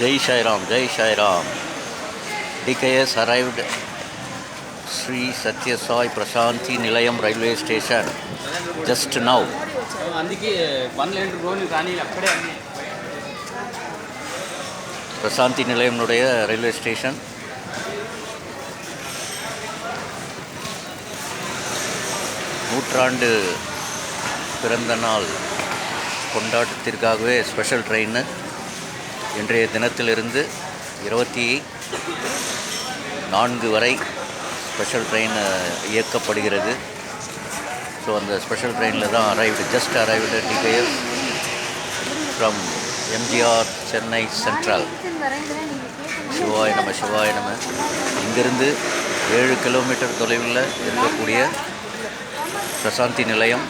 Jai Sairam Jai Sairam TKS arrived Sri Sathya Sai Prasanthi Nilayam railway station. Just now Prasanthi நிலையம்னுடைய railway station. நூற்றாண்டு பிறந்த நாள் கொண்டாட்டத்திற்காகவே special train இன்றைய தினத்திலிருந்து இருபத்தி நான்கு வரை ஸ்பெஷல் ட்ரெயின் இயக்கப்படுகிறது. ஸோ அந்த ஸ்பெஷல் ட்ரெயினில் தான் arrived just arrived TKS from MGR Chennai central சிவாய நம சிவாய நம. இங்கிருந்து ஏழு கிலோமீட்டர் தொலைவில் இருக்கக்கூடிய பிரசாந்தி நிலையம்.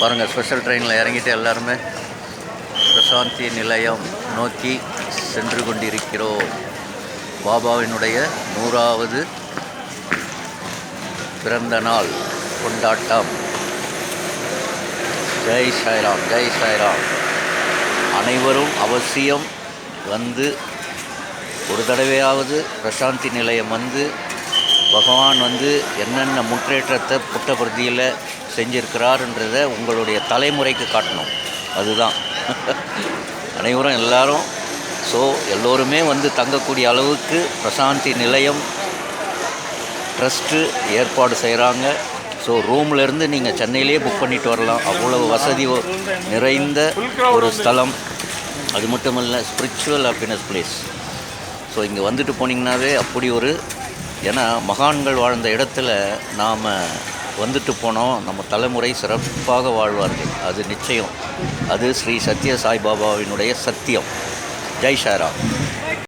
பாருங்கள் ஸ்பெஷல் ட்ரெயினில் இறங்கிட்டு எல்லாருமே பிரசாந்தி நிலையம் நோக்கி சென்று கொண்டிருக்கிறோம். பாபாவினுடைய நூறாவது பிறந்த நாள் கொண்டாட்டம். ஜெய் சாய்ராம் ஜெய் சாய்ராம். அனைவரும் அவசியம் வந்து ஒரு தடவையாவது பிரசாந்தி நிலையம் வந்து பகவான் வந்து என்னென்ன முற்றேற்றத்தை புட்டபிரதியில் செஞ்சுருக்கிறாருன்றதை உங்களுடைய தலைமுறைக்கு காட்டணும். அதுதான். அனைவரும் எல்லாரும் ஸோ எல்லோருமே வந்து தங்கக்கூடிய அளவுக்கு பிரசாந்தி நிலையம் ட்ரஸ்ட்டு ஏற்பாடு செய்கிறாங்க ஸோ ரூம்லேருந்து நீங்கள் சென்னையிலே புக் பண்ணிட்டு வரலாம். அவ்வளவு வசதி நிறைந்த ஒரு ஸ்தலம். அது மட்டும் இல்லை ஸ்பிரிச்சுவல் ஹாப்பினஸ் பிளேஸ் ஸோ இங்கே வந்துட்டு போனீங்கன்னாவே அப்படி ஒரு ஏன்னா மகான்கள் வாழ்ந்த இடத்துல நாம் வந்துட்டு போனோம். நம்ம தலைமுறை சிறப்பாக வாழ்வார்கள். அது நிச்சயம். அது ஸ்ரீ சத்ய சாய்பாபாவினுடைய சத்தியம். ஜெய் ஷாராம்